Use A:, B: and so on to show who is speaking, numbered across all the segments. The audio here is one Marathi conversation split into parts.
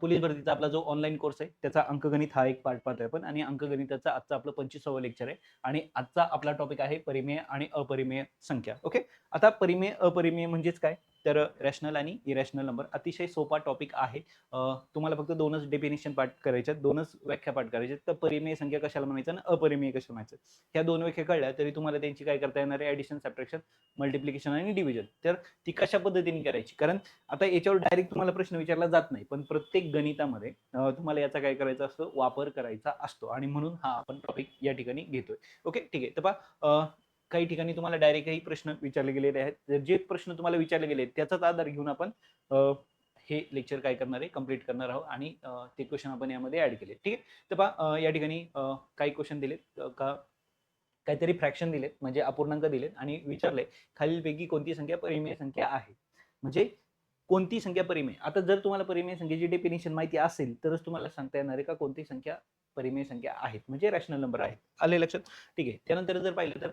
A: पोलीस भरतीचा आपला जो ऑनलाईन कोर्स आहे त्याचा अंकगणित हा एक पार्ट पाहतोय आपण. आणि अंकगणिताचा आजचा आपलं पंचवीसावं लेक्चर आहे. आणि आजचा आपला टॉपिक आहे परिमेय आणि अपरिमेय संख्या. ओके आता परिमेय अपरिमेय म्हणजेच काय? तर रॅशनल आणि इरॅशनल नंबर अतिशय सोपा टॉपिक आहे. तुम्हाला फक्त दोनच डेफिनेशन पाठ करायच्या दोनच व्याख्या पाठ करायच्या तर परिमेय संख्या कशाला म्हणायचं आणि अपरिमेय कशाला म्हणायचं ह्या दोन व्याख्या कळल्या तरी तुम्हाला त्यांची काय करता येणार आहे? ॲडिशन सबट्रॅक्शन मल्टिप्लिकेशन आणि डिव्हिजन तर ती कशा पद्धतीने करायची? कारण आता याच्यावर डायरेक्ट तुम्हाला प्रश्न विचारला जात नाही पण प्रत्येक गणितामध्ये तुम्हाला याचा काय करायचा असतो? वापर करायचा असतो. आणि म्हणून हा आपण टॉपिक या ठिकाणी घेतोय. ओके ठीक आहे. तर पहा काही ठिकाणी तुम्हाला डायरेक्टही प्रश्न विचारले गेलेले आहेत. जे प्रश्न तुम्हाला विचारले गेले आहेत, त्याचाच आधार घेऊन आपण हे लेक्चर काय करणार आहे कंप्लीट करणार आहोत आणि ते क्वेश्चन आपण यामध्ये ऍड केले ठीक आहे? तर पहा या ठिकाणी काही क्वेश्चन दिलेत का काहीतरी फ्रॅक्शन दिलेत म्हणजे अपूर्णांक दिलेत आणि विचारले खालीलपैकी कोणती संख्या परिमेय संख्या आहे? म्हणजे कोणती संख्या परिमेय? आता जर तुम्हाला परिमेय संख्येची डेफिनेशन माहिती असेल तरच तुम्हाला सांगता येणार आहे का कोणती संख्या परिमेय संख्या आहेत? म्हणजे रॅशनल नंबर आहेत. आले लक्षात? ठीक आहे. त्यानंतर जर पाहिलं तर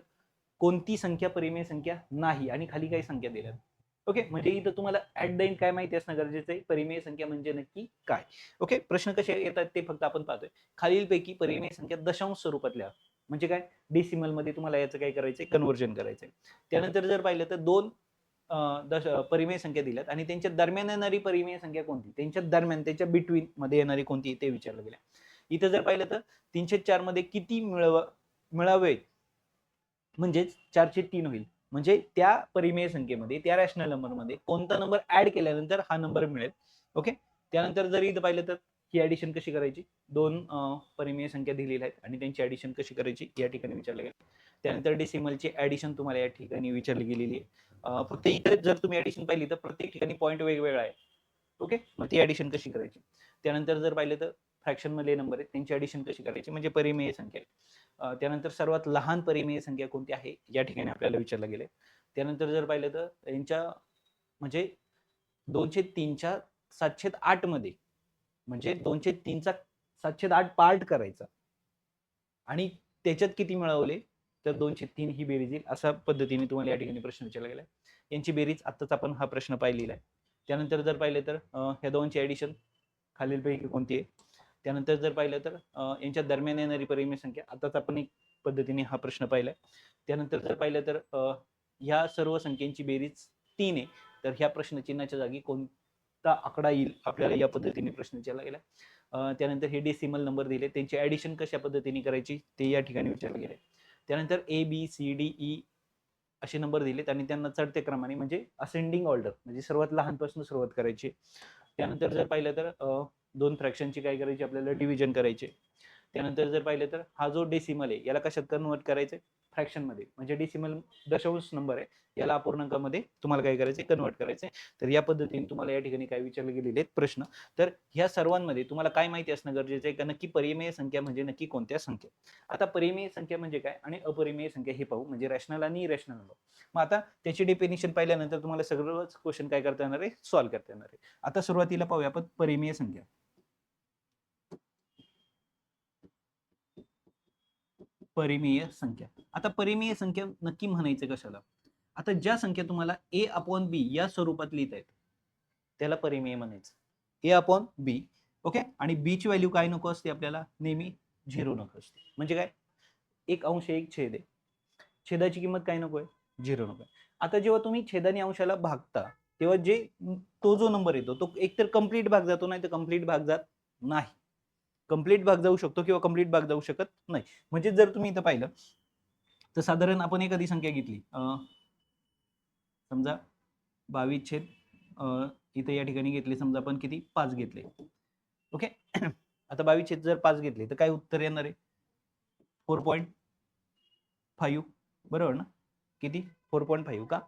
A: कोणती संख्या परिमेय संख्या नाही आणि खाली काही संख्या दिल्यात. ओके? म्हणजे इथं तुम्हाला ऍट द एंड काय माहिती असणं गरजेचं आहे? परिमेय संख्या म्हणजे नक्की काय? ओके? प्रश्न कसे येतात ते फक्त आपण पाहतोय. खालीलपैकी परिमेय संख्या दशांश स्वरूपातल्या. म्हणजे काय? डेसिमलमध्ये तुम्हाला याचं काय करायचंय? कन्व्हर्जन करायचंय. त्यानंतर जर पाहिलं तर दोन दश परिमेय संख्या दिल्यात आणि त्यांच्या दरम्यान येणारी परिमेय संख्या कोणती? त्यांच्या दरम्यान त्यांच्या बिटवीन मध्ये येणारी कोणती? ते विचारलं गेलं इथं जर पाहिलं तर तीनशे चारमध्ये किती मिळव मिळावे? म्हणजेच चारशे तीन होईल. म्हणजे त्या परिमेय संख्येमध्ये त्या रॅशनल नंबरमध्ये कोणता नंबर ऍड केल्यानंतर हा नंबर मिळेल. ओके त्यानंतर जर इथं पाहिलं तर ही ऍडिशन कशी करायची? दोन परिमेय संख्या दिलेल्या आहेत आणि त्यांची ऍडिशन कशी करायची? या ठिकाणी विचारलं गेलं. त्यानंतर डेसिमलची ऍडिशन तुम्हाला या ठिकाणी विचारली गेलेली आहे. फक्त इथे जर तुम्ही ऍडिशन पाहिली तर प्रत्येक ठिकाणी पॉईंट वेगवेगळा आहे. ओके मग ती ऍडिशन कशी करायची? त्यानंतर जर पाहिलं तर फ्रॅक्शनमध्ये नंबर आहेत त्यांची ऍडिशन कशी करायची? म्हणजे परिमेय संख्या. आहे त्यानंतर सर्वात लहान परिमेय संख्या कोणती आहे? या ठिकाणी आपल्याला विचारलं गेले त्यानंतर जर पाहिलं तर यांच्या म्हणजे दोनशे तीनच्या सातशे आठमध्ये म्हणजे दोनशे तीनचा सातशे आठ पार्ट करायचा. आणि त्याच्यात किती मिळवले? तर दोनशे तीन ही बेरीज येईल. अशा पद्धतीने तुम्हाला या ठिकाणी प्रश्न विचारला गेला यांची बेरीज आत्ताच आपण हा प्रश्न पाहिलेला आहे. त्यानंतर जर पाहिलं तर ह्या दोनची ऍडिशन खालीलपैकी कोणती आहे? त्यानंतर जर पाहिलं तर यांच्या दरम्यान येणारी परिमेय संख्या आताच आपण एक पद्धतीने हा प्रश्न पाहिलाय. त्यानंतर जर पाहिलं तर ह्या सर्व संख्यांची बेरीज तीन आहे. तर ह्या प्रश्नचिन्हाच्या जागी कोणता आकडा येईल? आपल्याला या पद्धतीने प्रश्न विचारला गेला. त्यानंतर हे डेसिमल नंबर दिले. त्यांची ऍडिशन कशा पद्धतीने करायची? ते या ठिकाणी विचारले गेले. त्यानंतर A B C D E असे नंबर दिलेत आणि त्यांना चढते क्रमाने म्हणजे असेंडिंग ऑर्डर म्हणजे सर्वात लहानपासून सुरुवात करायची त्यानंतर जर पाहिलं तर दोन फ्रॅक्शनची काय करायची आपल्याला डिव्हिजन करायचे. त्यानंतर जर पाहिलं तर हा जो डेसिमल आहे याला कशात कन्वर्ट करायचं फ्रॅक्शनमध्ये. म्हणजे डेसिमल दशांश नंबर आहे. याला अपूर्णांकामध्ये तुम्हाला काय करायचं कन्वर्ट करायचंय. तर या पद्धतीने तुम्हाला या ठिकाणी काय विचारले गेलेले आहेत? प्रश्न. तर ह्या सर्वांमध्ये तुम्हाला काय माहिती असणं गरजेचं आहे? का नक्की परिमेय संख्या म्हणजे नक्की कोणत्या संख्या? आता परिमेय संख्या म्हणजे काय आणि अपरिमेय संख्या हे पाहू. म्हणजे रॅशनल आणि इरॅशनल नंबर मग आता त्याची डेफिनेशन पाहिल्यानंतर तुम्हाला सगळंच क्वेश्चन काय करता येणार आहे? सॉल्व्ह करता येणार आहे. आता सुरुवातीला पाहूया आपण परिमेय संख्या. परिमेय संख्या. आता परिमेय संख्या नक्की म्हणायचं कशाला? आता ज्या संख्या तुम्हाला ए अपॉन बी या स्वरूपात लिहिता आहेत त्याला परिमेय म्हणायचं. ए अपॉन बी ओके आणि बीची व्हॅल्यू काय नको असते आपल्याला? नेहमी झिरो नको असते. म्हणजे काय? एक अंश एक छेद आहे. छेदाची किंमत काय नको आहे? झिरो नको आहे. आता जेव्हा तुम्ही छेदाने अंशाला भागता तेव्हा जे तो जो नंबर येतो तो एकतर कंप्लीट भाग जातो नाही तर कंप्लीट भाग जात नाही. कंप्लीट भाग जाऊ शकतो किंवा कंप्लीट भाग जाऊ शकत नाही. म्हणजे जर तुम्ही इथं पाहिलं तर साधारण आपण एखादी संख्या घेतली. समजा बावीस छेद इथे इथं या ठिकाणी घेतले समजा आपण किती? पाच घेतले. ओके? आता बावीस छेद जर पाच घेतले तर काय उत्तर येणार आहे? Four point five. बरोबर ना? किती? फोर पॉईंट फाईव्ह का?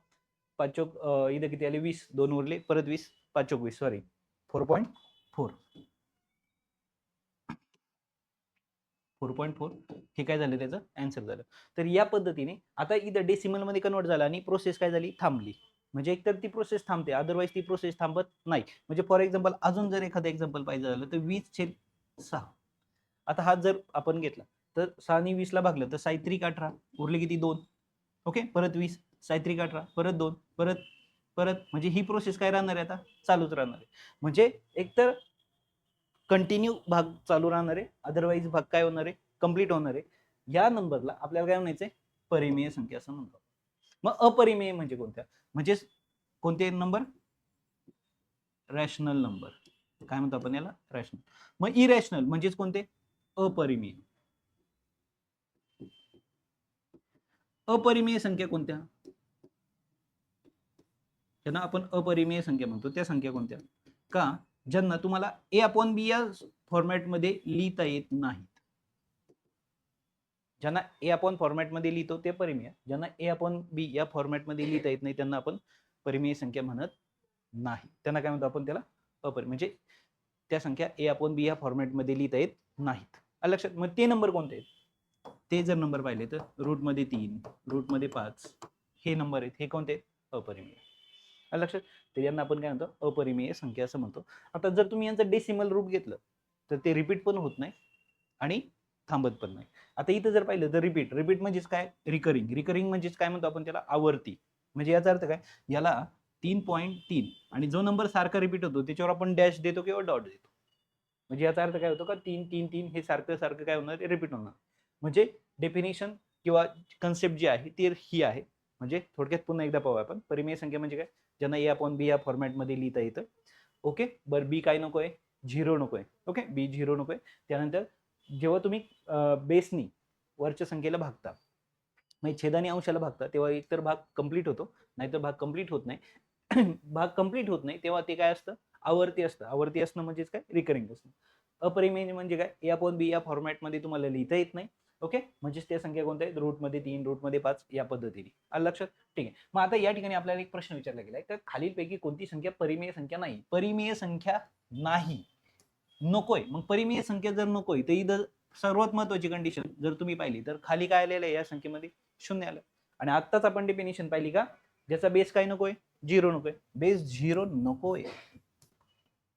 A: पाच चोक इथं किती आले? वीस. दोन उरले. परत वीस. पाचोक वीस. Sorry four point four. Four point four. हे काय झालं त्याचं? अँसर झालं. तर या पद्धतीने आता इथं डेसिमलमध्ये कन्वर्ट झाला आणि प्रोसेस काय झाली? थांबली. म्हणजे एकतर ती प्रोसेस थांबते अदरवाईज ती प्रोसेस थांबत नाही. म्हणजे फॉर एक्झाम्पल अजून जर एखादं एक्झाम्पल पाहिजे झालं तर वीस छेद सहा. आता हा जर आपण घेतला तर सहा आणि वीसला भागलं तर सायत्रिक अठरा उरले किती? दोन. ओके परत वीस सायत्रिक अठरा परत दोन परत परत म्हणजे ही प्रोसेस काय राहणार आहे आता? चालूच राहणार आहे. म्हणजे एकतर कंटिन्यू भाग चालू राहणार आहे अदरवाईज भाग काय होणार आहे कंप्लीट होणार आहे या नंबरला आपल्याला काय म्हणायचंय? परिमेय संख्या असं म्हणतो मग अपरिमेय म्हणजे कोणत्या? म्हणजे कोणते नंबर रॅशनल नंबर काय म्हणतो आपण याला? रॅशनल मग इरॅशनल म्हणजेच कोणते? अपरिमेय. अपरिमेय संख्या कोणत्या? त्यांना आपण अपरिमेय संख्या म्हणतो. त्या संख्या कोणत्या? का? ज्यांना तुम्हाला ए अपॉन बी या फॉर्मॅटमध्ये लिहिता येत नाहीत. ज्यांना ए अपॉन फॉर्मॅटमध्ये लिहितो ते परिमेय ज्यांना ए अपॉन बी या फॉर्मॅटमध्ये लिहिता येत नाही त्यांना आपण परिमेय संख्या म्हणत नाही. त्यांना काय म्हणतो आपण त्याला? अपरिमेय. म्हणजे त्या संख्या ए अपॉन बी या फॉर्मॅटमध्ये लिहिता येत नाहीत. लक्षात मग ते नंबर कोणते आहेत? ते जर नंबर पाहिले तर रूटमध्ये तीन रूटमध्ये पाच हे नंबर आहेत. हे कोणते आहेत? अपरिमेय. लक्षात? तर यांना आपण काय म्हणतो? अपरिमेय संख्या असं म्हणतो. आता जर तुम्ही यांचं डेसिमल रूप घेतलं तर ते रिपीट पण होत नाही आणि थांबत पण नाही. आता इथं जर पाहिलं तर रिपीट रिपीट म्हणजेच काय? रिकरिंग रिकरिंग म्हणजेच काय म्हणतो आपण त्याला? आवर्ती म्हणजे याचा अर्थ काय? याला तीन पॉईंट तीन आणि जो नंबर सारखा रिपीट होतो त्याच्यावर आपण डॅश देतो किंवा डॉट देतो. म्हणजे याचा अर्थ काय होतो का? तीन तीन तीन हे सारखं सारखं काय होणार? रिपीट होणार. म्हणजे डेफिनेशन किंवा कन्सेप्ट जी आहे ती ही आहे. म्हणजे थोडक्यात पुन्हा एकदा पाहू आपण. परिमेय संख्या म्हणजे काय? ज्यांना ए अपॉन बी या फॉर्मॅटमध्ये लिहिता येतं. ओके बरं बी काय नको आहे झिरो नको आहे ओके बी झिरो नको आहे त्यानंतर जेव्हा तुम्ही बेसनी वरच्या संख्येला भागता म्हणजे छेदानी अंशाला भागता तेव्हा एकतर भाग कंप्लीट होतो नाहीतर भाग कंप्लीट होत नाही. भाग कंप्लीट होत नाही तेव्हा ते काय असतं? आवर्ती असतं. आवर्ती असणं म्हणजेच काय? रिकरिंग असणं अपरिमेय म्हणजे काय? ए अपॉन बी या फॉर्मॅटमध्ये तुम्हाला लिहिता येत नाही. ओके? म्हणजेच त्या संख्या कोणत्या आहेत रूटमध्ये तीन रूटमध्ये पाच या पद्धतीने. आलं लक्षात? ठीक आहे. मग आता या ठिकाणी आपल्याला एक प्रश्न विचारला गेला आहे तर खालीलपैकी कोणती संख्या परिमेय संख्या नाही? परिमेय संख्या नाही. नकोय. मग परिमेय संख्या जर नकोय तर इथं सर्वात महत्वाची कंडिशन जर तुम्ही पाहिली तर खाली काय आलेलं आहे या संख्येमध्ये? शून्य आलं. आणि आत्ताच आपण डेफिनेशन पाहिली का? ज्याचा बेस काय नकोय? झिरो नकोय. बेस झिरो नकोय.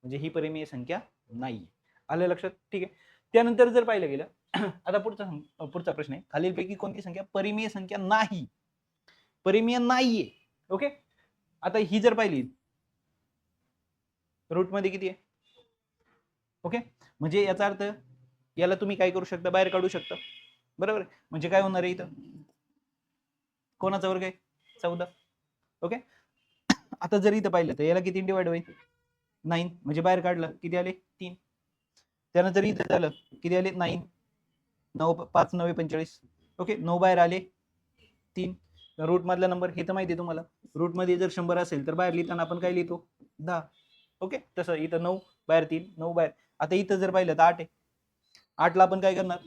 A: म्हणजे ही परिमेय संख्या नाही. आलं लक्षात? ठीक आहे. त्यानंतर जर पाहिलं गेलं आता पुढचा सं- पुढचा प्रश्न आहे. खालीलपैकी कोणती संख्या? परिमेय संख्या नाही. परिमेय नाहीये. ओके आता ही जर पाहिली रूटमध्ये किती आहे? ओके म्हणजे याचा अर्थ याला तुम्ही काय करू शकता? बाहेर काढू शकता. बरोबर? म्हणजे काय होणार आहे इथं? कोणाचा वर्ग आहे चौदा. ओके आता जर इथं पाहिलं तर याला किती डिवाइड होईल नाईन म्हणजे बाहेर काढलं किती आले? त्यानंतर इथं झालं किती आले? नाईन नऊ पाच नव्हे पंचेचाळीस ओके नऊ बाहेर आले. तीन. रूट मधला नंबर हे तर माहिती आहे तुम्हाला. रूटमध्ये जर शंभर असेल तर बाहेर लिहिताना आपण काय लिहितो? दहा. ओके तसं इथं नऊ बाहेर तीन नऊ बाहेर. आता इथं जर पाहिलं तर आठ आहे. आठला आपण काय करणार?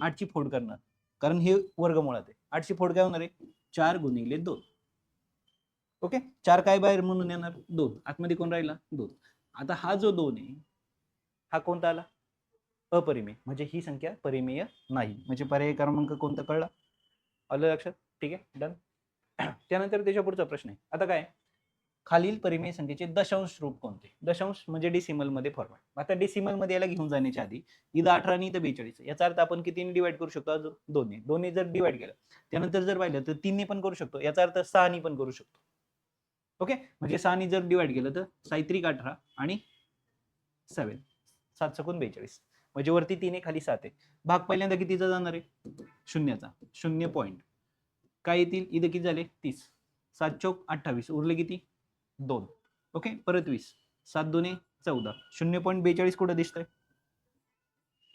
A: आठची फोड करणार. कारण हे वर्गमुळात आहे. आठची फोड काय होणार आहे? चार गुणिले दोन. ओके चार काय बाहेर म्हणून येणार? दोन. आतमध्ये कोण राहिला? दोन. आता हा जो दोन आहे हा कोणता आला? अपरिमेय. म्हणजे ही संख्या परिमेय नाही. म्हणजे पर्याय क्रमांक कोणता कळला? आलं लक्षात? ठीक आहे डन त्यानंतर त्याच्या पुढचा प्रश्न आहे. आता काय? खालील परिमेय संख्येचे दशांश रूप कोणते? दशांश म्हणजे डिसिमलमध्ये फॉर्मॅट आता डिसिमलमध्ये याला घेऊन जाण्याच्या आधी इथं अठरा आणि इथं बेचाळीस. याचा अर्थ आपण कितीने डिवाइड करू शकतो? अजून दोन्ही. दोन्ही जर डिवाइड केलं त्यानंतर जर पाहिलं तर तीनने पण करू शकतो. याचा अर्थ सहानी पण करू शकतो. ओके? म्हणजे सहानी जर डिवाइड केलं तर सायत्रिक अठरा आणि सेवन सात सकून बेचाळीस. म्हणजे वरती तीन आहे खाली सात आहे. भाग पहिल्यांदा कितीचा जाणार आहे? शून्याचा. शून्य पॉईंट काय येतील? इथं किती झाले? तीस. सात चौक अठ्ठावीस. उरले किती? दोन. ओके? परत वीस. सात दोन्ही चौदा. शून्य पॉईंट बेचाळीस कुठं दिसतंय?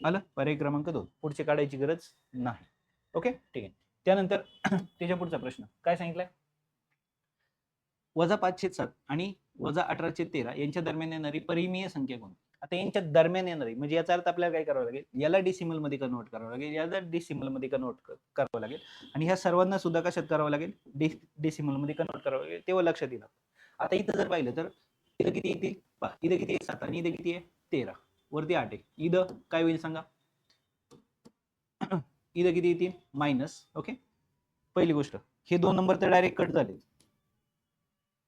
A: आलं? पर्याय क्रमांक दोन. पुढचे काढायची गरज नाही. ओके? ठीक आहे. त्यानंतर त्याच्या पुढचा प्रश्न. काय सांगितलाय? वजा पाचशे सात आणि वजा अठराशे तेरा यांच्या दरम्यान येणारी परिमीय संख्या कोणती? आता यांच्या दरम्यान येणार आहे. म्हणजे याचा अर्थ आपल्याला काय करावं लागेल? याला डिसिमलमध्ये कन्वर्ट करावं लागेल याला डिसिमलमध्ये कन्वर्ट करावं लागेल. आणि ह्या सर्वांना सुद्धा कशात करावं लागेल? डिसिमलमध्ये कन्वर्ट करावं लागेल. तेव्हा लक्षात येईल आता इथं जर पाहिलं तर इथं किती येतील इथं किती आहे? सात आणि इथं किती आहे? तेरा. वरती आठ आहे. इथं काय होईल सांगा? इथं किती येतील मायनस ओके पहिली गोष्ट हे दोन नंबर तर डायरेक्ट कट झाले.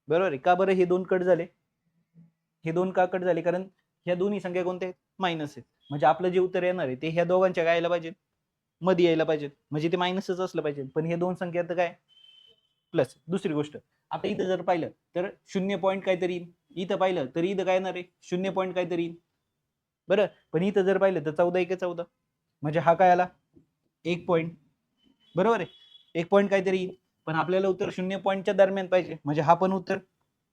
A: बरोबर आहे? का बरं हे दोन कट झाले? हे दोन का कट झाले? कारण ह्या दोन्ही संख्या कोणत्या आहेत? मायनस आहेत. म्हणजे आपलं जे उत्तर येणार आहे ते ह्या दोघांच्या काय यायला पाहिजे मध्ये यायला पाहिजे म्हणजे ते मायनसच असलं पाहिजे पण हे दोन संख्या तर काय? प्लस दुसरी गोष्ट. आता इथं जर पाहिलं तर शून्य पॉईंट काहीतरी येईल. इथं पाहिलं तर इथं काय येणार आहे? शून्य पॉईंट काहीतरी येईल. बरं? पण इथं जर पाहिलं तर चौदा एक चौदा. म्हणजे हा काय आला? एक पॉईंट बरोबर आहे? एक पॉईंट काहीतरी येईल. पण आपल्याला उत्तर शून्य पॉईंटच्या दरम्यान पाहिजे. म्हणजे हा पण उत्तर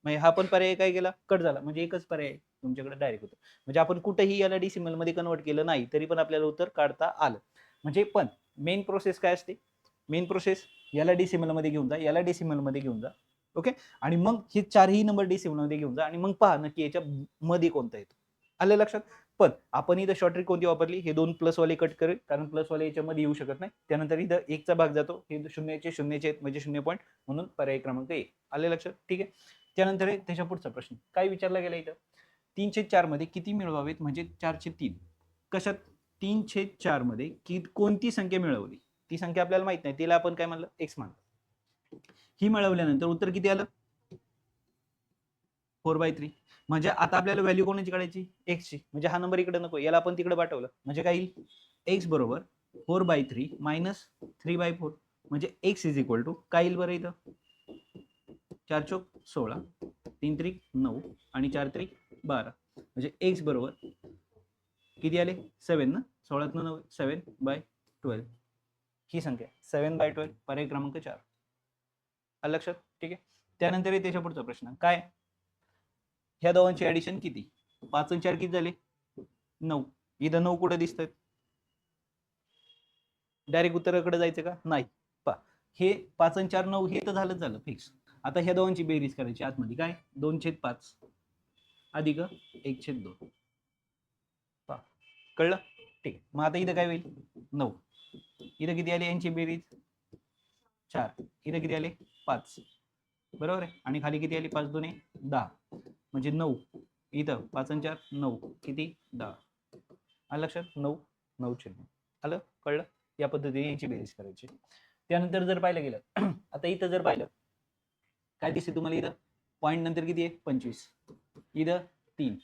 A: म्हणजे हा पण पर्याय काय गेला कट झाला. म्हणजे एकच पर्याय तुमच्याकडे डायरेक्ट होतो. म्हणजे आपण कुठेही याला डिसिमलमध्ये कन्वर्ट केलं नाही तरी पण आपल्याला उत्तर काढता आलं. म्हणजे पण मेन प्रोसेस काय असते? मेन प्रोसेस याला डिसिमलमध्ये घेऊन जा याला डिसिमलमध्ये घेऊन जा. ओके आणि मग हे चारही नंबर डिसिमलमध्ये घेऊन जा आणि मग पहा नक्की याच्या मध्ये कोणता येतो. आलं लक्षात? पण आपण इथं शॉर्ट ट्रिक कोणती वापरली? हे दोन प्लस वाले कट करेल कारण प्लस वाले याच्यामध्ये येऊ शकत नाही. त्यानंतर इथं एकचा भाग जातो. हे शून्याचे शून्याचे आहेत म्हणजे शून्य पॉईंट म्हणून पर्याय क्रमांक एक. आले लक्षात? ठीक आहे? त्यानंतर आहे त्याच्या पुढचा प्रश्न. काय विचारला गेला इथं? तीनशे चारमध्ये किती मिळवावेत? म्हणजे चारशे तीन. कशात? तीनशे चारमध्ये की कोणती संख्या मिळवली? ती संख्या आपल्याला माहीत नाही. तिला आपण काय म्हणलं? एक्स मान ही मिळवल्यानंतर उत्तर किती आलं? फोर बाय थ्री म्हणजे आता आपल्याला व्हॅल्यू कोणाची काढायची? एक्सची म्हणजे हा नंबर इकडे नको. याला आपण तिकडे पाठवलं. म्हणजे काय येईल? एक्स बरोबर four by three minus three by four म्हणजे एक्स इज इक्वल टू काय येईल बरं इथं? चार चौक सोळा तीन त्रिक नऊ आणि चार त्रिक बारा. म्हणजे एक्स बरोबर किती आले? सेवन ना? सोळात नऊ सेवन बाय ट्वेल्व. ही संख्या सेवन बाय ट्वेल्व पर्याय क्रमांक चार. आलं लक्षात? ठीक आहे? त्यानंतर त्याच्या पुढचा प्रश्न. काय? ह्या दोघांची ऍडिशन किती? पाच आणि चार किती झाले? नऊ. इथं नऊ कुठं दिसत आहेत डायरेक्ट उत्तराकडे जायचं का? नाही. पा हे पाच आणि चार नऊ हे तर झालंच झालं. फिक्स आता ह्या दोघांची बेरीज करायची आतमध्ये. काय? दोन छेद पाच. अधिक एक छेद दोन. पा कळलं? ठीक. आहे मग आता इथं काय होईल? नऊ. इथं किती आले यांची बेरीज? चार. इथं किती आले? पाच. बरोबर आहे? आणि खाली किती आली? पाच दोन दहा. म्हणजे नऊ. इथं पाच आणि चार नऊ. किती? दहा. आलं लक्षात? नऊ. नऊ चिन्ह आलं? कळलं? या पद्धतीने यांची बेरीज करायची. त्यानंतर जर पाहिलं गेलं आता इथं जर पाहिलं काय दिसते तुम्हाला इथं? पॉईंट नंतर किती आहे? पंचवीस. इथं तीन.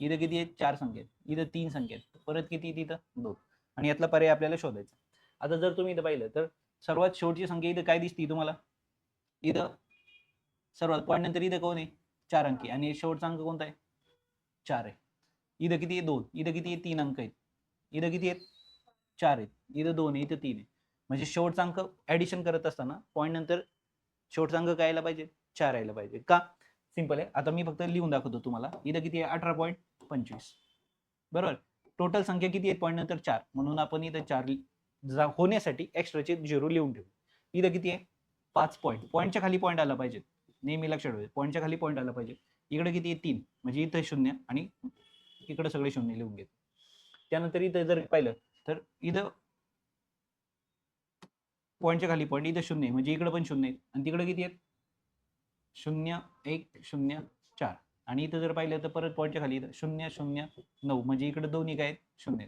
A: इथं किती आहे चार संख्या आहेत इथं तीन संख्या आहेत परत किती तिथं दोन. आणि यातला पर्याय आपल्याला शोधायचा आता जर तुम्ही इथं पाहिलं तर सर्वात शेवटची संख्या इथं काय दिसते तुम्हाला? इथं सर्वात पॉईंट नंतर इथं कोण आहे? चार अंकी. आणि शेवटचा अंक कोणता आहे? चार आहे. इथं किती आहे? दोन. इथं किती आहे? तीन अंक आहेत. इथं किती आहेत? चार आहेत. इथं दोन आहे इथं तीन आहे. म्हणजे शेवटचा अंक ऍडिशन करत असताना पॉईंट नंतर शेवटचा अंक काय यायला पाहिजे? चार यायला पाहिजे का? सिंपल आहे. आता मी फक्त लिहून दाखवतो तुम्हाला. इथं किती आहे? अठरा पॉईंट पंचवीस. बरोबर? टोटल संख्या किती आहे? पॉईंट नंतर चार. म्हणून आपण इथं चार जा होण्यासाठी एक्स्ट्राचे झिरो लिहून ठेवू. इथं किती आहे? पाच पॉईंट पॉईंटच्या खाली पॉईंट आला पाहिजे नेहमी लक्षात ठेवू. पॉईंटच्या खाली पॉईंट आला पाहिजे इकडे किती आहे? तीन. म्हणजे इथं शून्य आणि इकडे सगळे शून्य लिहून घेत. त्यानंतर इथं जर पाहिलं तर इथं पॉईंटच्या खाली पॉईंट इथं शून्य म्हणजे इकडे पण शून्य आणि तिकडे किती आहेत शून्य एक शून्य चार. आणि इथं जर पाहिलं तर परत पॉईंटच्या खाली इथं शून्य शून्य नऊ. म्हणजे इकडे दोन्ही काय आहेत? शून्य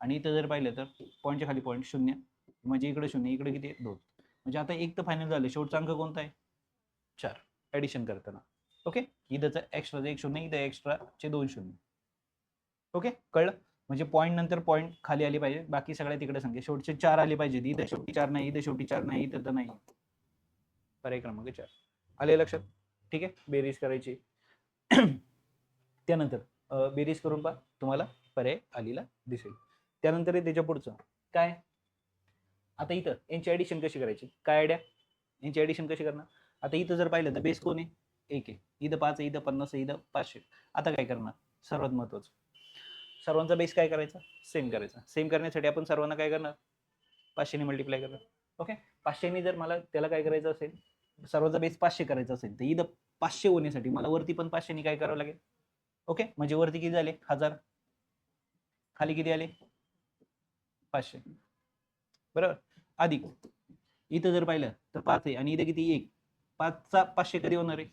A: आणि इथं जर पाहिलं तर पॉईंटच्या खाली पॉईंट शून्य. म्हणजे इकडे शून्य इकडे किती दोन. म्हणजे आता एक तर फायनल झालं. शेवटचा अंक कोणता आहे? चार. ऍडिशन करताना. ओके इथंच एक्स्ट्राचं एक शून्य इथं एक्स्ट्राचे दोन शून्य. ओके कळलं? म्हणजे पॉईंट नंतर पॉईंट खाली आली पाहिजे. बाकी सगळ्या तिकडे संख्या. शेवटचे चार आले पाहिजे इथं शेवटी चार नाही इथं शेवटी चार नाही इथं तर नाही. पर्याय क्रमांक चार. आले लक्षात? ठीक आहे? बेरीज करायची. त्यानंतर बेरीज करून पहा. तुम्हाला पर्याय आलेला दिसेल. त्यानंतर त्याच्या पुढचं. काय? आता इथं यांची ॲडिशन कशी करायची? काय आयडिया यांची ॲडिशन कशी करणार? आता इथं जर पाहिलं तर बेस कोण आहे? एक आहे. इथं पाच आहे इथं पन्नास आहे इथं पाचशे. आता काय करणार? सर्वात महत्वाचं. सर्वांचा बेस काय करायचा? सेम करायचा. सेम करण्यासाठी आपण सर्वांना काय करणार? पाचशेने मल्टिप्लाय करणार. ओके पाचशेने जर मला त्याला काय करायचं असेल? सर्वांचा बेस पाचशे करायचा असेल तर इथं पाचशे होण्यासाठी मला वरती पण पाचशेनी काय करावं लागेल? ओके म्हणजे वरती किती झाले? हजार. खाली किती आले? पाचशे. बरोबर? अधिक इथं जर पाहिलं तर पाच आहे. आणि इथं किती? एक. पाचचा पाचशे कधी होणार आहे?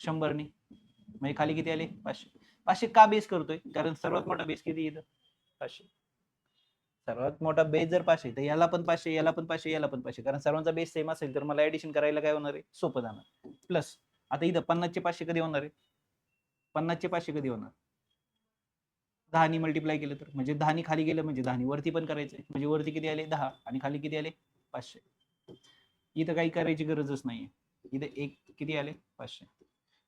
A: शंभरने म्हणजे खाली किती आले? पाचशे. पाचशे का बेस करतोय? कारण सर्वात मोठा बेस किती इथं? पाचशे. सर्वात मोठा बेस जर पाचशे तर याला पण पाचशे याला पण पाचशे याला पण पाचशे. कारण सर्वांचा बेस सेम असेल तर मला ऍडिशन करायला काय होणार आहे? सोपं जाणार. प्लस आता इथं पन्नासचे पाचशे कधी होणार आहे? पन्नासचे पाचशे कधी होणार? दहानी मल्टिप्लाय केलं तर. म्हणजे दहानी खाली गेलं म्हणजे दहानी. वरती पण करायचं म्हणजे वरती किती आले? दहा. आणि खाली किती आले? पाचशे. इथं काही करायची गरजच नाही इथं एक किती आले? पाचशे.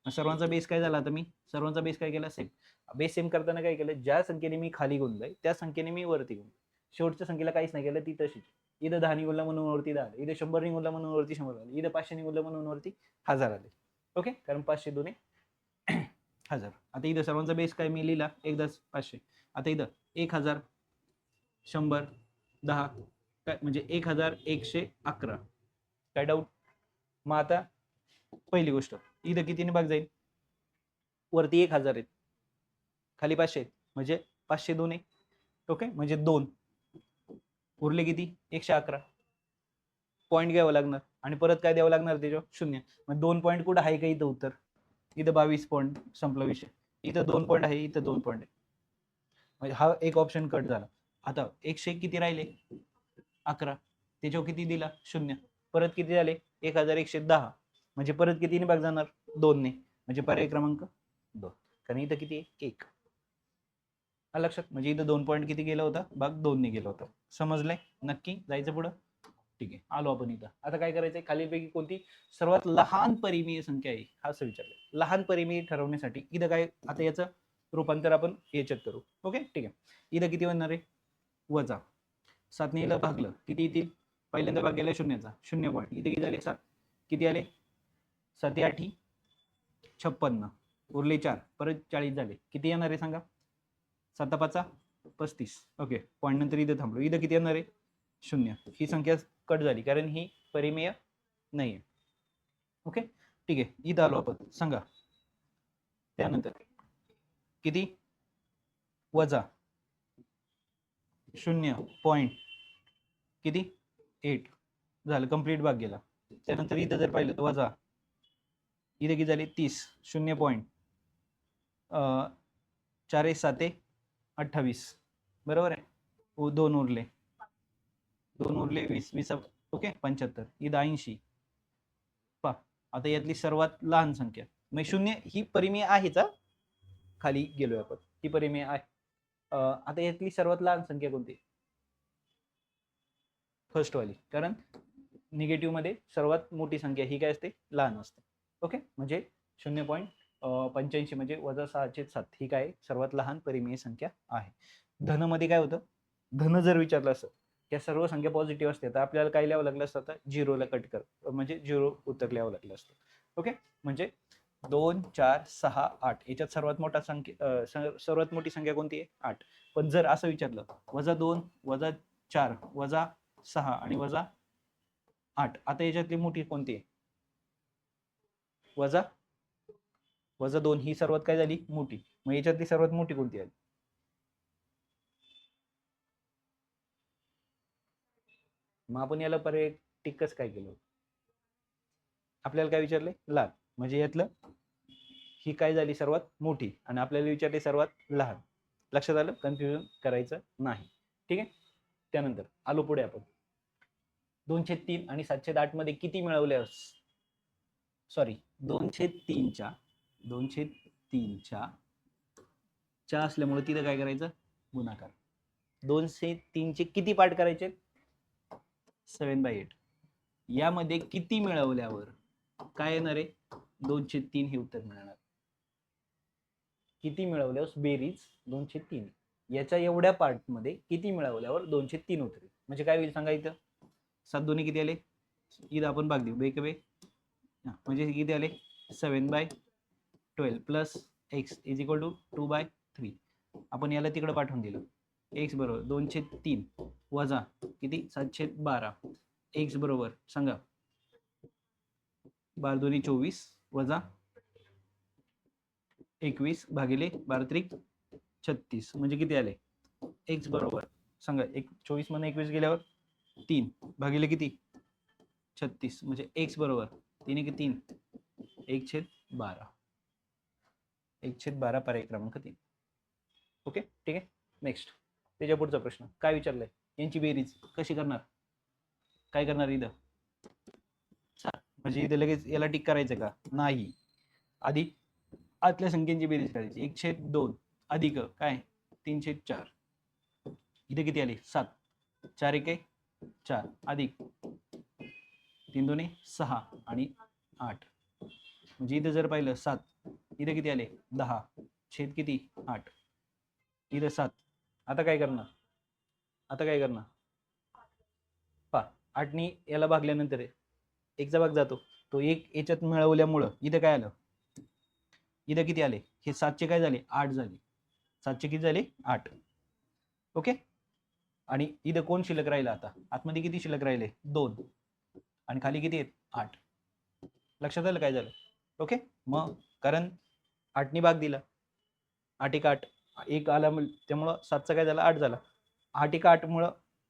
A: सर्वांचा बेस काय झाला आता मी? सर्वांचा बेस काय केला? सेम बेस सेम करताना काय केलं? ज्या संख्येने मी खाली गुणलंय त्या संख्येने मी वरती घेऊन शेवटच्या संख्येला काहीच नाही केलं ती तशीच. इथं दहा निघुलला म्हणून वरती दहा आले. इथं शंभर निघुलला म्हणून वरती शंभर आले. इथं पाचशे निघुलला म्हणून वरती हजार आले. ओके? कारण पाचशे दोन्ही हजार. आता इथं सर्वांचा बेस काय मी लिहिला? एकदाच पाचशे. आता इथं एक हजार शंभर दहा काय? म्हणजे एक हजार एकशे अकरा. काय डाऊट मग आता पहिली गोष्ट. इथं कितीने भाग जाईल? वरती एक हजार आहेत. खाली पाचशे आहेत. म्हणजे पाचशे दोन आहे ओके? म्हणजे दोन. उरले किती? एकशे अकरा. पॉईंट घ्यावं लागणार. आणि परत काय द्यावं लागणार त्याच्यावर? शून्य. मग दोन पॉईंट कुठं आहे का इथं उत्तर? इथं बावीस पॉईंट संपला विषय. इथं दोन पॉईंट आहे इथं दोन पॉईंट आहे. म्हणजे हा एक ऑप्शन कट झाला. आता एकशे किती राहिले? अकरा. त्याच्यावर किती दिला? शून्य. परत किती झाले? एक हजार एकशे दहा. म्हणजे परत कितीने भाग जाणार? दोनने. म्हणजे पर्याय क्रमांक दोन. कारण इथं किती आहे? एक. लक्षात. म्हणजे इथं दोन पॉईंट किती गेला होता? भाग दोनने गेला होता. समजलंय? नक्की? जायचं पुढं? ठीक आहे. आलो आपण इथं. आता काय करायचंय? खालीपैकी कोणती सर्वात लहान परिमीय संख्या आहे? हा असं विचारलं लहान परिमीय ठरवण्यासाठी इथं काय? आता याचं रूपांतर आपण याच्यात करू. ओके? ठीक आहे. इथं किती होणार आहे? वजा. सातने इला भागलं. किती येतील? पहिल्यांदा भाग गेला शून्याचा. शून्य पॉईंट इथे किती झाले सात. किती आले? सात आठी. छप्पन्न. उरले चार. परत चाळीस झाले. किती येणार आहे सांगा? सात पाचा पस्तीस. ओके पॉईंट नंतर इथं थांबलो. इथं किती येणार आहे? शून्य. ही संख्या कट झाली कारण ही परिमेय नाही आहे ओके ठीक आहे. इथं आलो आपण. सांगा. त्यानंतर. किती? वजा. शून्य पॉईंट किती? एट झालं कंप्लीट भाग गेला. त्यानंतर इथं जर पाहिलं तर वजा. इथे किती झाले? तीस. शून्य पॉईंट चार एक साते अठ्ठावीस. बरोबर आहे? दोन उरले. दोन उरले वीस. वीस ओके? पंच्याहत्तर. इथं ऐंशी. पा आता यातली सर्वात लहान संख्या. म्हणजे शून्य ही परिमेय आहेच चा खाली गेलोय आपण. ही परिमेय आहे. आता यातली सर्वात लहान संख्या कोणती? फर्स्ट वाली कारण निगेटिव्हमध्ये सर्वात मोठी संख्या ही काय असते? लहान असते. ओके? म्हणजे शून्य पॉईंट पंच्याऐंशी म्हणजे वजा सहाशे सात ही काय सर्वात लहान परिमेय संख्या आहे. धनमध्ये काय होतं? धन जर विचारलं असतं या सर्व संख्या पॉझिटिव्ह असते. तर आपल्याला काय लिहावं लागलं असतं? तर झिरोला कट कर म्हणजे झिरो उत्तर लिहावं लागलं असतं. ओके? म्हणजे दोन चार सहा आठ याच्यात सर्वात मोठा संख्या सर्वात मोठी संख्या कोणती आहे? आठ. पण जर असं विचारलं वजा दोन वजा चार वजा सहा आणि वजा आठ आता याच्यातली मोठी कोणती आहे? वजा वजा दोन ही सर्वात काय झाली? मोठी. मग याच्यातली सर्वात मोठी कोणती आली? मग आपण याला पर्याय टिकच काय केलं? आपल्याला काय विचारले? लहान. म्हणजे यातलं ही काय झाली सर्वात मोठी? आणि आपल्याला विचारले सर्वात लहान. लक्षात आलं? कन्फ्युजन करायचं नाही. ठीक आहे? त्यानंतर आलो पुढे आपण. दोनशे तीन आणि सातशे आठमध्ये किती मिळवले सॉरी दोनशे तीनच्या दोनशे तीनच्या च्या असल्यामुळे तिथं काय करायचं? गुणाकार. दोनशे तीनचे किती पार्ट करायचे? Seven by eight. यामध्ये किती मिळवल्यावर काय येणार आहे? दोनशे तीन हे उत्तर मिळणार. किती मिळवल्यावर? बेरीज दोनशे तीन. याच्या एवढ्या पार्टमध्ये किती मिळवल्यावर दोनशे तीन उतरेल? म्हणजे काय होईल सांगा इथं? सात दोन्ही किती आले? इथं आपण भाग देऊ. बे के बे. म्हणजे किती आले? Seven by twelve plus x is equal to two by three. आपण याला तिकडं पाठवून दिलं. एक्स बरोबर दोनशे तीन वजा किती? सातशे बारा. एक्स बरोबर सांगा. बारा दोन्ही चोवीस वजा एकवीस भागिले बारा त्रिक छत्तीस. म्हणजे किती आले? एक्स बरोबर. सांगा एक चोवीसमध्ये एकवीस गेल्यावर तीन भागिले किती? छत्तीस. म्हणजे एक्स बरोबर तीन एक तीन. एक छेद बारा. एक छेद बारा पर्याय क्रमांक तीन. ओके? ठीक आहे? नेक्स्ट त्याच्या पुढचा प्रश्न. काय विचारलंय? यांची बेरीज. कशी करणार? काय करणार इथं? म्हणजे इथं लगेच याला टिक करायचं का? नाही. आधी आतल्या संख्येची बेरीज करायची. एक छेद दोन. अधिक काय? तीन छेद चार. इथे किती आले? सात. चार एक चार. अधिक तीन दोन्ही सहा आणि आठ. म्हणजे इथं जर पाहिलं सात. इथे किती आले? दहा. छेद किती? आठ. इथं सात. आता काय करणार? आता काय करणार? पा आठनी याला भागल्यानंतर एकचा भाग जातो. तो एक याच्यात मिळवल्यामुळं इथं काय आलं? इथं किती आले? हे सातचे काय झाले? आठ झाले. सातचे किती झाले? आठ. ओके? आणि इथं कोण शिल्लक राहिलं आता? आतमध्ये किती शिल्लक राहिले? दोन. आणि खाली किती आहेत? आठ. लक्षात आलं काय झालं? ओके? मग कारण आठनी भाग दिला. आठ एक आठ. एक आला त्यामुळं सातचा काय झाला? आठ झाला. आठ एक आठ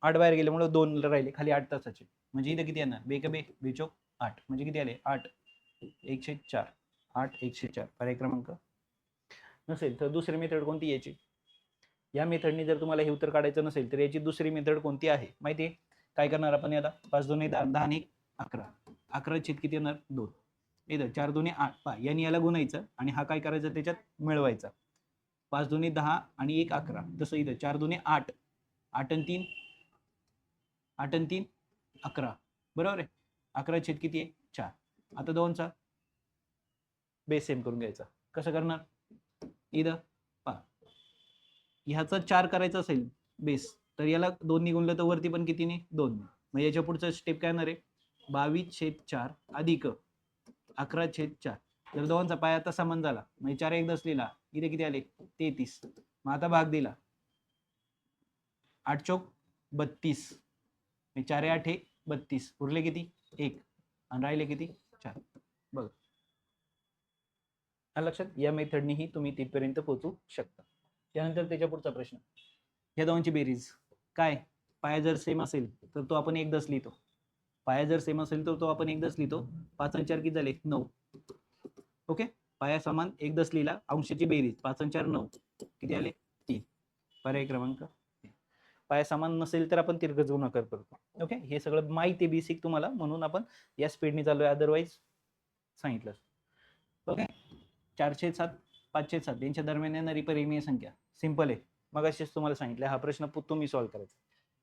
A: आठ बाहेर गेल्यामुळं दोन राहिले. खाली आठ तासाचे. म्हणजे इथं किती येणार? बेक बे बेचोक आठ. म्हणजे किती आले? आठ. एकशे चार. आठ एकशे चार. पर्याय क्रमांक नसेल तर दुसरी मेथड कोणती यायची या मेथडनी जर तुम्हाला हे उत्तर काढायचं नसेल तर याची दुसरी मेथड कोणती आहे? माहिती आहे? काय करणार आपण याला पाच दोन दहा दहा आणि अकरा. अकरा छेद किती येणार? दोन. इथं चार दोन्ही आठ पा यांनी याला गुणायचं आणि हा काय करायचा त्याच्यात मिळवायचा. पाच दोन्ही दहा आणि एक अकरा. तसं इथं चार दोन्ही आठ आठ आणि तीन आठ आणि तीन अकरा. बरोबर आहे? अकरा छेद किती आहे? चार. आता दोनचा? बेस सेम करून घ्यायचा. कसं करणार? इथं पा ह्याचा चार करायचा असेल बेस तर याला दोन गुणलं तर वरती पण कितीने दोन. मग याच्या पुढचं स्टेप काय येणार आहे? बावीस छेद चार अधिक अकरा छेद चार. तर दोनचा पाय आता समान झाला म्हणजे चार एकदाच लिहिला. इथे किती आले? तेहतीस. मग आता भाग दिला. आठ चौक बत्तीस. चार आठ हे बत्तीस. उरले किती? एक. आणि राहिले किती? चार. बघ. लक्षात या मेथडनीही तुम्ही तिथपर्यंत पोहोचू शकता. त्यानंतर त्याच्या पुढचा प्रश्न. या दोनची बेरीज. काय? पाया जर सेम असेल तर तो आपण एक दस लिहितो. पाया जर सेम असेल तर तो आपण एकदाच लिहितो. पाच आणि चार किती झाले? नऊ. ओके पाया समान एकदाच लिहिला. अंशाची बेरीज. पाच आणि चार नऊ. किती आले? तीन. पर्याय क्रमांक पाया समान नसेल तर आपण दीर्घ गुणाकार करतो. ओके हे सगळं माहिती बेसिक तुम्हाला. म्हणून आपण या स्पीडने चालू आहे अदरवाईज सांगितलं ओके चारशे सात पाचशे सात. यांच्या दरम्यान येणारी परिमेय संख्या. सिंपल आहे. मग तुम्हाला सांगितलं. हा प्रश्न तुम्ही सॉल्व्ह करायचा.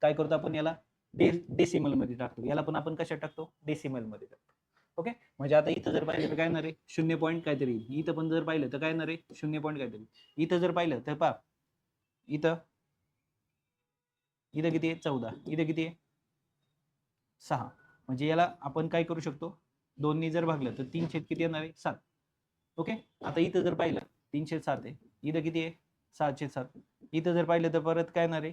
A: काय करतो आपण याला? डे डेसिमलमध्ये टाकतो. याला पण आपण कशात टाकतो? डेसिमलमध्ये टाकतो. ओके म्हणजे आता इथं जर पाहिलं तर काय येणार आहे? शून्य पॉईंट काहीतरी. इथं पण जर पाहिलं तर काय येणार आहे? शून्य पॉईंट काहीतरी. इथं जर पाहिलं तर पा इथं. इथं किती आहे? चौदा. इथं किती आहे? सहा. म्हणजे याला आपण काय करू शकतो? दोन्ही जर भागलं तर तीन छेद किती येणार आहे? सात. ओके आता इथं जर पाहिलं तीनशे सात आहे. इथं किती आहे? सातशे सात. इथं जर पाहिलं तर परत काय येणार आहे?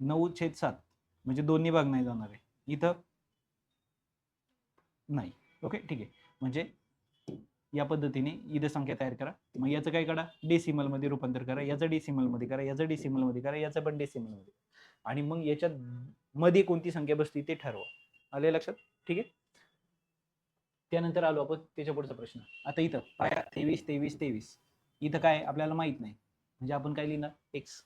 A: नऊ छेद सात. म्हणजे दोन्ही भाग नाही जाणार आहे. इथं नाही. ओके ठीक आहे. म्हणजे या पद्धतीने इथं संख्या तयार करा. मग याचं काय करा डेसिमलमध्ये रूपांतर करा. याचं डेसिमलमध्ये करा. याचं डेसिमलमध्ये करा. याचं पण डेसिमलमध्ये. आणि मग याच्यात मध्ये कोणती संख्या बसते ते ठरवा. आले लक्षात? ठीक आहे? त्यानंतर आलो आपण त्याच्या पुढचा प्रश्न. आता इथं पाया तेवीस तेवीस तेवीस. इथं काय? आपल्याला माहीत नाही. म्हणजे आपण काय लिहिणार? एक्स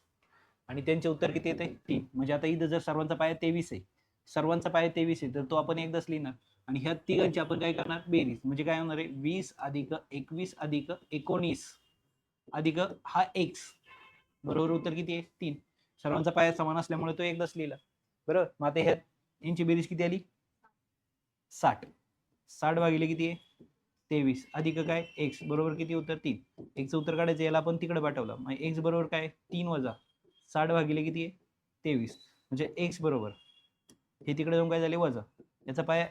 A: आणि त्यांचे उत्तर किती येते? तीन. म्हणजे आता इथं जर सर्वांचा पाया तेवीस आहे. सर्वांचा पाया तेवीस आहे तर तो आपण एकदाच लिहिणार. आणि ह्या तिघांची आपण काय करणार? बेरीज. म्हणजे काय होणार आहे? वीस अधिक एकवीस अधिक एकोणीस अधिक हा एक्स. बरोबर उत्तर किती आहे? तीन. सर्वांचा पाया समान असल्यामुळे तो एकदाच लिहिला. बरोबर? मग आता ह्यात यांची बेरीज किती आली? साठ. साठ भागिले किती आहे? तेवीस. अधिक काय? एक्स. बरोबर किती उत्तर? तीन. एक्सचं उत्तर काढायचं याला आपण तिकडे पाठवलं. मग एक्स बरोबर काय? तीन वजा. साठ भागिले किती आहे? तेवीस. म्हणजे एक्स बरोबर. हे तिकडे जाऊन काय झाले? वजा. याचा पाया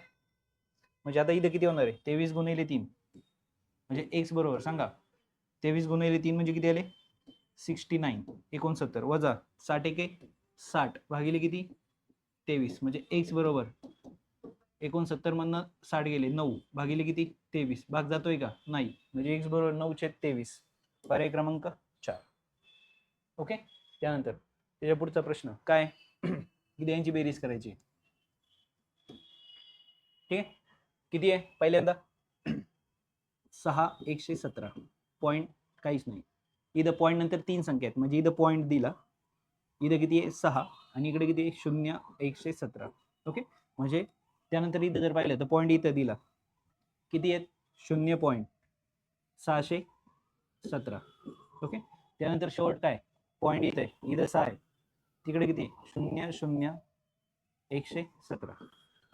A: म्हणजे आता इथं किती होणार आहे? तेवीस गुणिले तीन. म्हणजे एक्स बरोबर. सांगा. तेवीस गुणिले तीन म्हणजे किती आले? Sixty nine. एकोणसत्तर. वजा साठ एके साठ. भागिले किती? तेवीस. म्हणजे एक्स बरोबर. एकोणसत्तर मधनं साठ गेले. नऊ. भागिले किती? तेवीस. भाग जातोय का? नाही. म्हणजे एक्स बरोबर नऊ छेद तेवीस. पर्याय क्रमांक चार. ओके? त्यानंतर त्याच्या पुढचा प्रश्न काय? किती यांची बेरीज करायची? ठीक आहे? किती आहे पहिल्यांदा? सहा एकशे सतरा. पॉईंट काहीच नाही. इथं पॉईंट नंतर तीन संख्या आहेत. म्हणजे इथं पॉईंट दिला. इथं किती आहे? सहा. आणि इकडे किती आहे? शून्य एकशे सतरा. ओके? म्हणजे त्यानंतर इथं जर पाहिलं तर पॉईंट इथं दिला. किती आहेत? शून्य पॉईंट सहाशे सतरा. ओके? त्यानंतर शेवट काय? पॉईंट इथं आहे इथं सहा आहे. तिकडे किती? शून्य शून्य एकशे सतरा.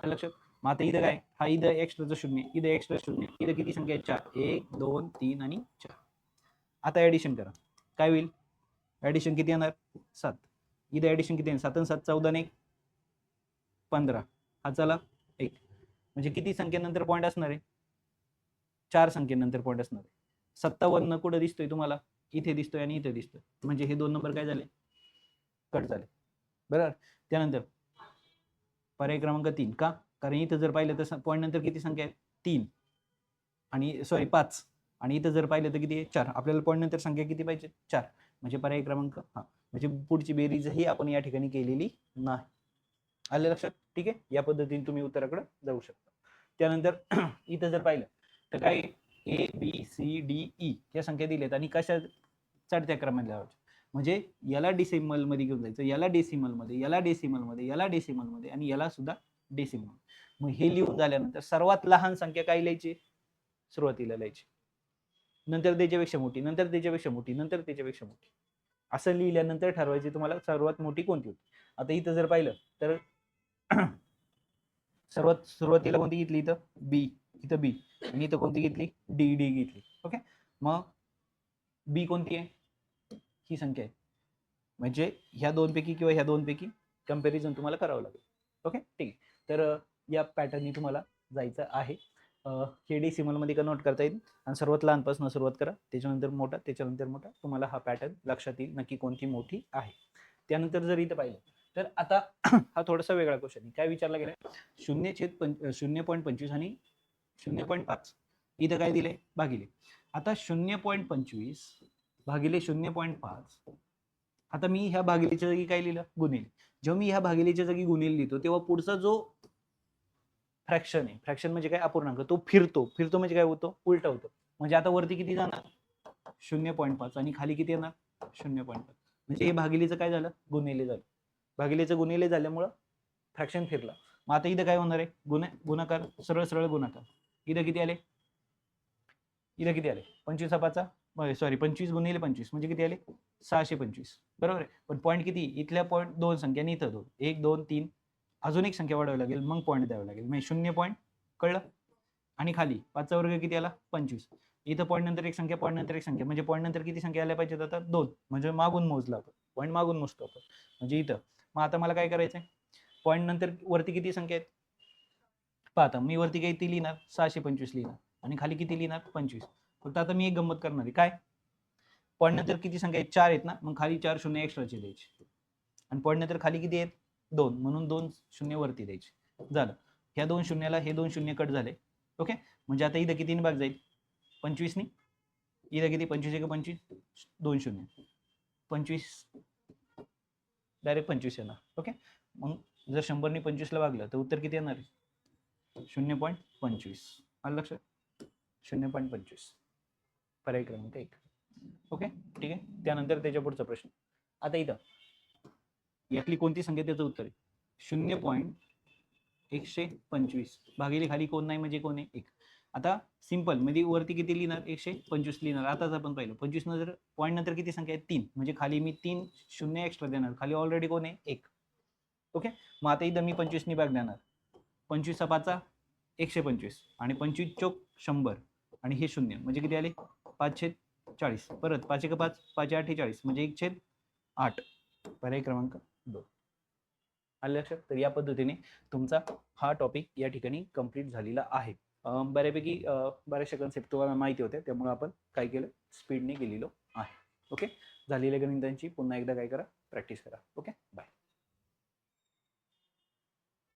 A: लक्षात. मग आता इथं काय? हा इथं एक्स्ट्राचं शून्य इथं एक्स्ट्रा शून्य. इथं किती संख्या आहे चार. एक दोन तीन आणि चार. आता ॲडिशन करा. काय होईल? ॲडिशन किती येणार? सात. इथं ॲडिशन किती येणार? सात आणि सात चौदा आणि एक. पंधरा. हा चला एक. म्हणजे किती संख्येनंतर पॉईंट असणार आहे? चार संख्येनंतर पॉईंट असणार आहे. सत्तावन्न कुठं दिसतोय तुम्हाला? इथे दिसतोय आणि इथे दिसतोय. म्हणजे हे दोन नंबर काय झाले? कट झाले. बरोबर? त्यानंतर पर्याय क्रमांक तीन का? कारण इथं जर पाहिलं तर पॉईंट नंतर किती संख्या आहे तीन. आणि सॉरी पाच. आणि इथं जर पाहिलं तर किती आहे? चार. आपल्याला पॉईंट नंतर संख्या किती पाहिजे? चार. म्हणजे पर्याय क्रमांक हा. म्हणजे पुढची बेरीजही आपण या ठिकाणी केलेली नाही. आले लक्षात? ठीक आहे? या पद्धतीने तुम्ही उत्तराकडे जाऊ शकता. त्यानंतर इथं जर पाहिलं तर काय A B C D E या संख्या दिल्यात आणि कशा चढत्या क्रमाने लावायचे म्हणजे याला डिसेमलमध्ये घेऊन जायचं याला डेसिमलमध्ये याला डेसिमलमध्ये याला डेसिमलमध्ये आणि याला सुद्धा डेसिमल मग हे लिहून झाल्यानंतर सर्वात लहान संख्या काय लिहायची? सुरुवातीला लिहायची. नंतर त्याच्यापेक्षा मोठी नंतर त्याच्यापेक्षा मोठी नंतर त्याच्यापेक्षा मोठी. असं लिहिल्यानंतर ठरवायची तुम्हाला सर्वात मोठी कोणती होती? आता इथं जर पाहिलं तर सर्वात सुरुवातीला कोणती घेतली इथं? बी इथं बी आणि इथं कोणती घेतली? डी डी घेतली. ओके मग बी कोणती आहे? ही संख्या आहे. म्हणजे ह्या दोनपैकी किंवा ह्या दोनपैकी कंपॅरिझन तुम्हाला करावं लागेल. ओके ठीक आहे. तर या पॅटर्ननी तुम्हाला जायचं आहे. अं, हे डेसिमलमध्ये कन्वर्ट करता येईल? आणि सर्वात लहानपासून सुरुवात करा. त्याच्यानंतर मोठा त्याच्यानंतर मोठा. तुम्हाला हा पॅटर्न लक्षात येईल नक्की कोणती मोठी आहे. त्यानंतर जर इथं पाहिलं तर आता हा थोडासा वेगळा क्वेश्चन आहे. काय विचारला गेला शून्य छेद पंच शून्य पॉईंट पंचवीस आणि शून्य पॉईंट पाच. इथं काय दिले भागिले. आता शून्य पॉईंट पंचवीस भागिले शून्य पॉईंट पाच. आता मी ह्या भागिलेच्या जागी काय लिहिलं? गुन्हेल जेव्हा मी ह्या भागिलेच्या जागी गुन्हेल लिहितो तेव्हा पुढचा जो फ्रॅक्शन आहे फ्रॅक्शन म्हणजे काय? अपूर्णांक. तो फिरतो. फिरतो म्हणजे काय होतो? उलटा होतो. म्हणजे आता वरती किती जाणार? शून्य पॉईंट पाच. आणि खाली किती येणार? शून्य पॉईंट पाच. म्हणजे हे भागिलेचं काय झालं? गुन्हेले झालं. भागिलेचं गुन्हेले झाल्यामुळं फ्रॅक्शन फिरला. मग आता इथं काय होणार आहे? गुन्हे गुणाकार. सरळ सरळ गुणाकार. इथं किती आले? इथं किती आले? पंचवीस अपाचा सॉरी पंचवीस गुणिले पंचवीस म्हणजे किती आले? सहाशे पंचवीस. बरोबर आहे? पण पॉईंट किती? इथल्या पॉईंट दोन संख्या आणि इथं दोन. एक दोन तीन. अजून एक संख्या वाढवावी लागेल मग पॉईंट द्यावं लागेल. म्हणजे शून्य पॉईंट कळलं? आणि खाली पाचचा वर्ग किती आला? पंचवीस. इथं पॉईंट नंतर एक संख्या पॉईंट नंतर एक संख्या. म्हणजे पॉईंट नंतर किती संख्या आल्या पाहिजेत आता? दोन. म्हणजे मागून मोजलं आपण. पॉईंट मागून मोजतो आपण. म्हणजे इथं. मग आता मला काय करायचंय? पॉईंट नंतर वरती किती संख्या आहेत? पाहता मी वरती किती लिहिणार सहाशे पंचवीस लिहिणार आणि खाली किती लिहिणार? पंचवीस. फक्त आता मी एक गंमत करणार आहे. काय? पॉईंट किती संख्या आहेत? चार आहेत ना? मग खाली चार शून्य एक्स्ट्राचे द्यायचे. आणि पॉईंट खाली किती आहेत? दोन. म्हणून दोन शून्य वरती द्यायचे. झालं. ह्या दोन शून्याला हे दोन शून्य कट झाले. ओके? म्हणजे आता इथं किती भाग जाईल? पंचवीसनी इथं किती? पंचवीस एक पंचवीस? दोन शून्य. पंचवीस. डायरेक्ट पंचवीस येणार. ओके? मग जर शंभरनी पंचवीसला भागलं तर उत्तर किती येणार आहे? शून्य पॉईंट पंचवीस. आलं लक्षात? शून्य पॉईंट पंचवीस. पर्याय क्रमांक एक. ओके? ठीक आहे? त्यानंतर त्याच्या पुढचा प्रश्न. आता इथं. यातली कोणती संख्या त्याचं उत्तर आहे? शून्य पॉईंट एकशे पंचवीस. भागिले खाली कोण नाही म्हणजे कोण आहे? एक. आता सिंपल म्हणजे वरती किती लिहिणार? एकशे पंचवीस लिहिणार. आताच आपण पाहिलं. पंचवीस नंतर पॉईंट नंतर किती संख्या आहे तीन. म्हणजे खाली मी तीन शून्य एक्स्ट्रा देणार. खाली ऑलरेडी कोण आहे? एक. ओके? मग आता इथं मी पंचवीसनी भाग देणार. पंचवीस पाचा एकशे पंचवीस आणि पंचवीस चौक शंभर आणि हे शून्य. म्हणजे किती आले? पाचशे चाळीस. परत पाच एक पाच पाचशे अठ्ठेचाळीस म्हणजे एक छेद आठ. पर्याय क्रमांक दोन. आले लक्षात? तर या पद्धतीने तुमचा हा टॉपिक या ठिकाणी कंप्लीट झालेला आहे. बऱ्यापैकी बऱ्याचशा कन्सेप्ट तुम्हाला माहिती होत्या. त्यामुळे आपण काय केलं? स्पीडने गेलेलो आहे. ओके झालेल्या गणितांची पुन्हा एकदा काय करा? प्रॅक्टिस करा. Okay bye